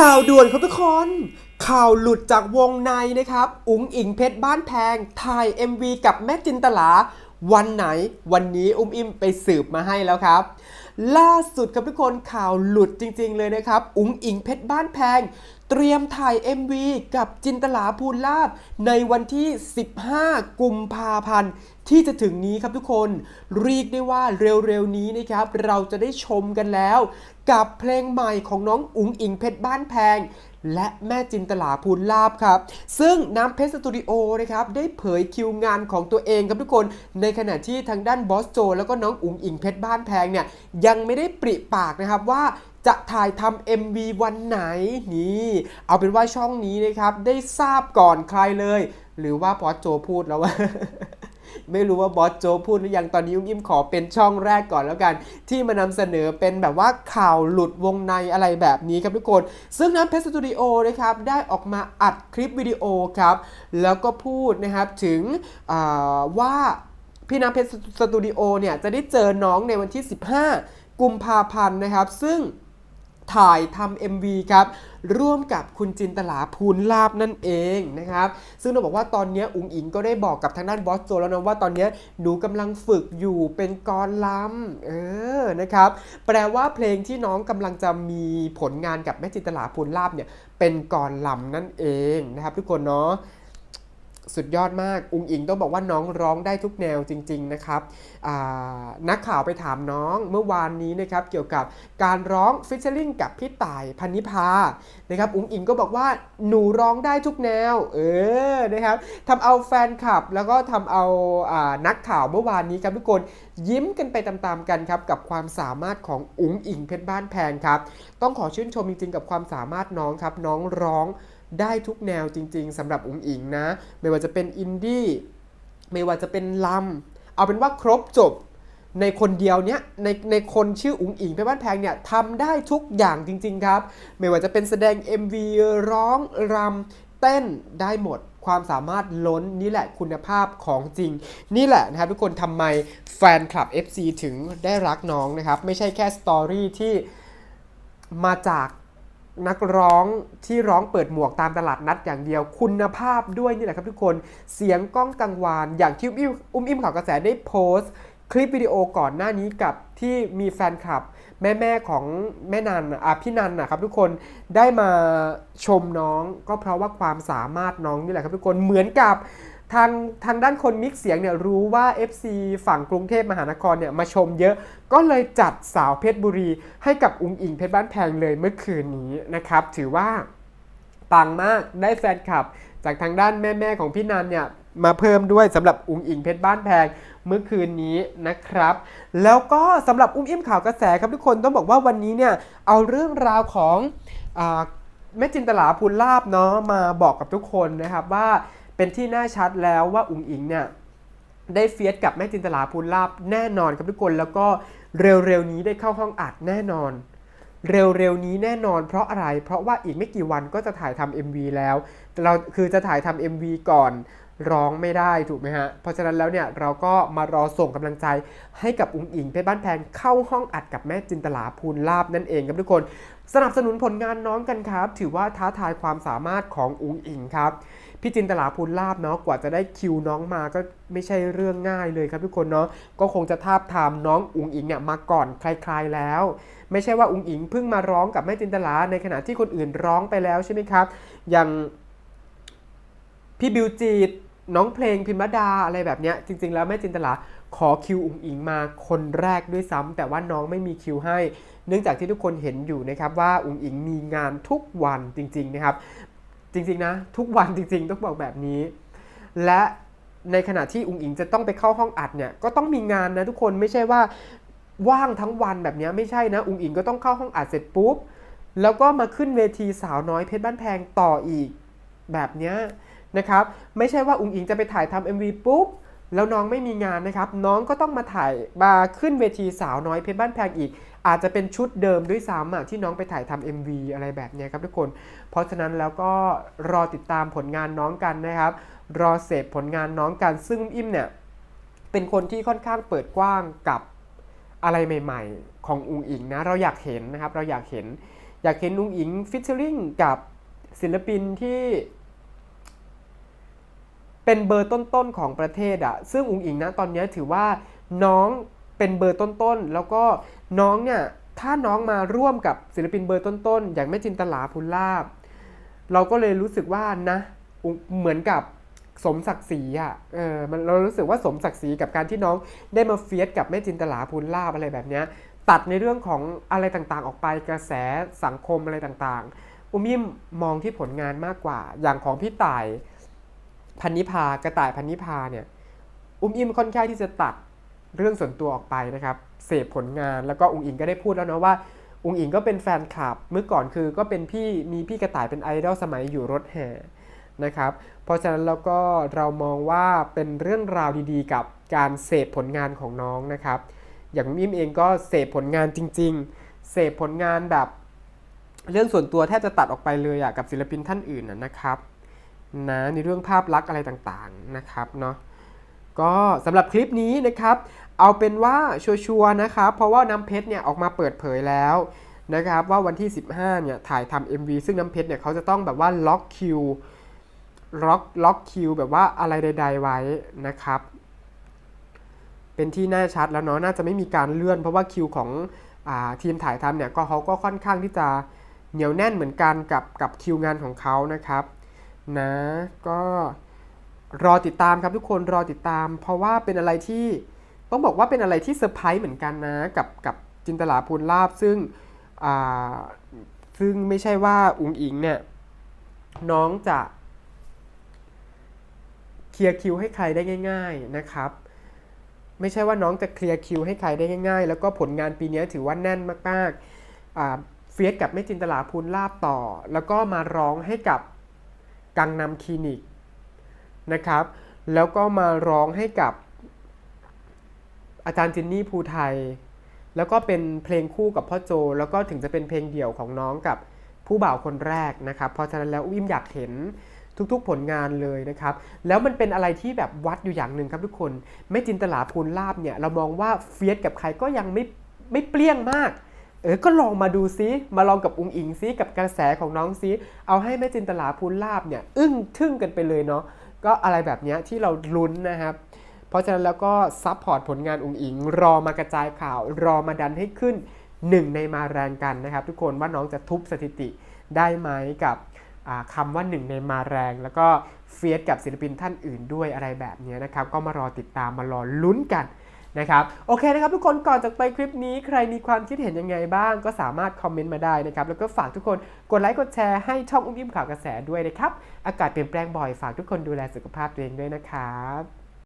ข่าวด่วนครับทุกคน ข่าวหลุดจากวงในนะครับ อุ๋งอิงเพชรบ้านแพง ถ่าย MV กับแม่จินตลา วันไหน วันนี้อุ้มอิมไปสืบมาให้แล้วครับ ล่าสุดครับทุกคนข่าวหลุดจริง ๆ เลยนะครับ อุ๋งอิงเพชรบ้านแพง เตรียมถ่าย MV กับจินตลาภูลาบ ในวันที่ 15 กุมภาพันธ์ที่จะถึงนี้ครับทุกคนเรียกได้ว่าเร็วๆนี้นะครับ เราจะได้ชมกันแล้ว กับเพลงใหม่ของน้องอุ๋งอิงเพชรบ้านแพง และแม่จินตลาภูลาบครับ ซึ่งน้ำเพชรสตูดิโอนะครับได้เผยคิวงานของตัวเองครับทุกคน ในขณะที่ทางด้านบอสโจ แล้วก็น้องอุ๋งอิงเพชรบ้านแพงเนี่ยยังไม่ได้ปริปากนะครับว่าจะถ่ายทำ MV วันไหนนี่เอาเป็นว่าช่องนี้นะครับได้ทราบก่อนใครเลย หรือว่าบอสโจพูดแล้วว่า ไม่รู้ว่าบอสโจพูดหรือยังตอนนี้อุ้มอิ่มขอเป็นช่องแรกก่อนแล้วกัน ที่มานำเสนอเป็นแบบว่าข่าวหลุดวงในอะไรแบบนี้ครับทุกคน ซึ่งน้ำเพชรสตูดิโอนะครับได้ออกมาอัดคลิปวิดีโอครับแล้วก็พูดนะครับถึงว่าพี่น้ำเพชรสตูดิโอเนี่ยจะได้เจอน้องในวันที่ 15 กุมภาพันธ์นะครับ ซึ่ง ถ่ายทำ MV ครับ ร่วมกับคุณจินตลาภูลลาบนั่นเองนะครับ ซึ่งเราบอกว่าตอนนี้อุ๋งอิงก็ได้บอกกับทางด้านบอสโจแล้วนะว่าตอนนี้หนูกำลังฝึกอยู่เป็นกรลำเออนะครับ แปลว่าเพลงที่น้องกำลังจะมีผลงานกับแม่จินตลาภูลลาบเนี่ยเป็นกรลำนั่นเองนะครับทุกคนเนาะ สุดยอดมาก อุงอิงต้องบอกว่าน้องร้องได้ทุกแนวจริง ๆ นะครับนักข่าวไปถามน้องเมื่อวานนี้นะครับเกี่ยวกับการร้องฟิชเชอร์ลิงกับพี่ต่ายพันนิพานะครับอุงอิงก็บอกว่าหนูร้องได้ทุกแนวเออนะครับทำเอาแฟนคลับ แล้วก็ทำเอาอ่านักข่าวเมื่อวานนี้ครับทุกคนยิ้มกันไปตามๆกันครับกับความสามารถของอุงอิงเพชรบ้านแพงครับ ต้องขอชื่นชมจริงๆ กับความสามารถน้องครับน้องร้องได้ทุกแนวจริง ๆสำหรับอุ๋งอิงนะ ไม่ว่าจะเป็นอินดี้ไม่ว่าจะเป็นลำเอาเป็นว่าครบจบในคนเดียวเนี้ยในในคนชื่ออุ๋งอิงเพชรบ้านแพงเนี่ยทำได้ทุกอย่างจริง ๆ ครับ ไม่ว่าจะเป็นแสดง MV ร้องรำเต้นได้หมด ความสามารถล้นนี่แหละคุณภาพของจริง นี่แหละนะครับทุกคนทำไมแฟนคลับ FC ถึงได้รักน้องนะครับ ไม่ใช่แค่สตอรี่ที่มาจากนักร้องที่ร้องเปิดหมวกตามตลาดนัดอย่างเดียว คุณภาพด้วยนี่แหละครับทุกคนเสียงก้องกังวานอย่างที่อุ้มอุ้มอิ่มข่าวกระแสได้โพสต์ คลิปวิดีโอก่อนหน้านี้กับที่มีแฟนคลับ แม่แม่ของแม่นันอะพี่นันนะครับทุกคนได้มาชมน้องก็เพราะว่าความสามารถน้องนี่แหละครับทุกคนเหมือนกับทางทางด้านคนมิกเสียงเนี่ยรู้ว่า FC ฝั่งกรุงเทพมหานครเนี่ยมาชมเยอะก็เลยจัดสาวเพชรบุรี ให้กับอุงอิงเพชรบ้านแพงเลยเมื่อคืนนี้นะครับ ถือว่าปังมากได้แฟนคลับ จากทางด้านแม่ๆของพี่นันเนี่ย มาเพิ่มด้วยสำหรับอุ้งอิงเพชรบ้านแพงเมื่อคืนนี้นะครับ แล้วก็สำหรับอุ้มอิ่มข่าวกระแสครับทุกคนต้องบอกว่าวันนี้เนี่ยเอาเรื่องราวของอแม่จินตลาภูลลาบเนาะมาบอกกับทุกคนนะครับว่าเป็นที่น่าชัดแล้วว่าอุ้งอิงเนี่ยได้เฟียสกับแม่จินตลาภูลลาบแน่นอนครับทุกคนแล้วก็เร็วๆนี้ได้เข้าห้องอัดแน่นอน เร็วๆนี้แน่นอน เพราะอะไรเพราะว่าอีกไม่กี่วันก็จะถ่ายทำ MV แล้วเราคือจะถ่ายทำ MV ก่อน ร้องไม่ได้ถูกไหมฮะ เพราะฉะนั้นแล้วเนี่ยเราก็มารอส่งกำลังใจให้กับอุ๋งอิงเพชรบ้านแพงเข้าห้องอัดกับแม่จินตลาภูลลาบนั่นเองครับทุกคน สนับสนุนผลงานน้องกันครับ ถือว่าท้าทายความสามารถของอุ๋งอิงครับพี่จินตลาภูลลาบเนาะกว่าจะได้คิวน้องมาก็ไม่ใช่เรื่องง่ายเลยครับทุกคนเนาะก็คงจะทาบทามน้องอุ๋งอิงเนี่ยมาก่อนใครๆแล้ว ไม่ใช่ว่าอุ๋งอิงเพิ่งมาร้องกับแม่จินตลาในขณะที่คนอื่นร้องไปแล้วใช่ไหมครับอย่างพี่บิวจีด น้องเพลงพิมรดาอะไรแบบเนี้ยจริง ๆ แล้วแม่จินตลาขอคิวอุ๋งอิงมาคนแรกด้วยซ้ำแต่ว่าน้องไม่มีคิวให้ เนื่องจากที่ทุกคนเห็นอยู่นะครับว่าอุ๋งอิงมีงานทุกวันจริง ๆนะครับ จริงๆนะ ทุกวันจริง ๆ ต้องบอกแบบนี้ และในขณะที่อุ๋งอิงจะต้องไปเข้าห้องอัดเนี่ยก็ต้องมีงานนะทุกคนไม่ใช่ว่าว่างทั้งวันแบบนี้ไม่ใช่นะ อุ๋งอิงก็ต้องเข้าห้องอัดเสร็จปุ๊บแล้วก็มาขึ้นเวทีสาวน้อยเพชรบ้านแพงต่ออีกแบบเนี้ย นะครับไม่ใช่ว่าอุ๋งอิงจะไปถ่ายทำ MV ปุ๊บแล้วน้องไม่มีงานนะครับ น้องก็ต้องมาถ่ายมาขึ้นเวทีสาวน้อยเพชรบ้านแพงอีก อาจจะเป็นชุดเดิมด้วยซ้ำอะที่น้องไปถ่ายทำ MV อะไรแบบนี้ครับทุกคน เพราะฉะนั้นแล้วก็รอติดตามผลงานน้องกันนะครับ รอเสพผลงานน้องกัน ซึ่งอิ่มเนี่ยเป็นคนที่ค่อนข้างเปิดกว้างกับอะไรใหม่ ๆ ของอุงอิงนะเราอยากเห็นนะครับเราอยากเห็น อยากเห็นอุงอิงฟิชเชอริงกับศิลปินที่ เป็นเบอร์ต้นๆของประเทศอะซึ่งอุ๋งอิงนะตอนนี้ถือว่าน้องเป็นเบอร์ต้นๆแล้วก็น้องเนี่ยถ้าน้องมาร่วมกับศิลปินเบอร์ต้นๆ อย่างแม่จินตลาภูลาภเราก็เลยรู้สึกว่านะเหมือนกับสมศักดิ์ศรีอะ เออ มันเรารู้สึกว่าสมศักดิ์ศรีกับการที่น้องได้มาเฟียสกับแม่จินตลาภูลาภอะไรแบบเนี้ย ตัดในเรื่องของอะไรต่างๆ ออกไปกระแสสังคมอะไรต่างๆ อุ้มยิ้มมองที่ผลงานมากกว่า อย่างของพี่ต่าย พันนิพากระต่ายพันนิพาเนี่ยอุ้มอิมค่อนข้างที่จะตัดเรื่องส่วนตัวออกไปนะครับเสพผลงานแล้วก็อุงอิงก็ได้พูดแล้วนะว่าอุงอิงก็เป็นแฟนคลับเมื่อก่อนคือก็เป็นพี่มีพี่กระต่ายเป็นไอดอลสมัยอยู่รถแห่นะครับเพราะฉะนั้นแล้วก็เรามองว่าเป็นเรื่องราวดีๆ กับการเสพผลงานของน้องนะครับ อย่างอุ้มอิมเองก็เสพผลงานจริง ๆ เสพผลงานแบบ เรื่องส่วนตัวแทบจะตัดออกไปเลยอะกับศิลปินท่านอื่นนะครับ นะในเรื่องภาพลักษณ์อะไรต่างๆนะครับเนาะก็สำหรับคลิปนี้นะครับ เอาเป็นว่าชัวร์ๆนะครับ เพราะว่าน้ำเพชรเนี่ยออกมาเปิดเผยแล้วนะครับว่าวันที่ 15เนี่ยถ่ายทำ MV ซึ่งน้ำเพชรเนี่ยเขาจะต้องแบบว่าล็อกคิวล็อกล็อกคิวแบบว่าอะไรใด ๆ ไว้นะครับ เป็นที่แน่ชัดแล้วเนาะน่าจะไม่มีการเลื่อน เพราะว่าคิวของอทีมถ่ายทำเนี่ยก็เขาก็ค่อนข้างที่จะเหนียวแน่นเหมือนกันกับกับคิวงานของเขานะครับ นะก็รอติดตามครับทุกคนรอติดตาม เพราะว่าเป็นอะไรที่ต้องบอกว่าเป็นอะไรที่เซอร์ไพรส์เหมือนกันนะ กับกับจินตลาภูลลาบซึ่งอ่าซึ่งไม่ใช่ว่าอุงอิงเนี่ยน้องจะเคลียร์คิวให้ใครได้ง่าย ๆนะครับ ไม่ใช่ว่าน้องจะเคลียร์คิวให้ใครได้ง่าย ๆ แล้วก็ผลงานปีนี้ถือว่าแน่นมากๆเฟียสกับแม่จินตลาภูลลาบต่อ แล้วก็มาร้องให้กับ กังนำคลินิกนะครับ แล้วก็มาร้องให้กับอาจารย์จินนี่ภูไทย แล้วก็เป็นเพลงคู่กับพ่อโจ แล้วก็ถึงจะเป็นเพลงเดี่ยวของน้องกับผู้บ่าวคนแรกนะครับ เพราะฉะนั้นแล้วอุ้มอยากเห็นทุกๆผลงานเลยนะครับ แล้วมันเป็นอะไรที่แบบวัดอยู่อย่างหนึ่งครับทุกคนไม่จินตลาภูลลาบเนี่ย เรามองว่าเฟียสกับใครก็ยังไม่ไม่เปรี้ยงมาก เออ ก็ลองมาดูซิ มาลองกับอุงอิงซิกับกระแสของน้องซิ เอาให้แม่จินตลาพูนลาบเนี่ย อึ้งทึ่งกันไปเลยเนาะ ก็อะไรแบบนี้ที่เราลุ้นนะครับ เพราะฉะนั้นแล้วก็ซัพพอร์ตผลงานอุงอิง รอมากระจายข่าว รอมาดันให้ขึ้นหนึ่งในมาแรงกันนะครับ ทุกคนว่าน้องจะทุบสถิติได้ไหมกับอ่าคำว่าหนึ่งในมาแรง แล้วก็เฟียสกับศิลปินท่านอื่นด้วยอะไรแบบนี้นะครับ ก็มารอติดตามมารอลุ้นกัน นะครับโอเคนะครับทุกคนก่อนจากไปคลิปนี้ใครมีความคิดเห็นยังไงบ้าง ก็สามารถคอมเมนต์มาได้นะครับแล้วก็ฝากทุกคนกดไลค์กดแชร์ให้ช่องอุ้มอิ่มข่าวกระแสด้วยนะครับอากาศเปลี่ยนแปลงบ่อยฝากทุกคนดูแลสุขภาพตัวเองด้วยนะครับ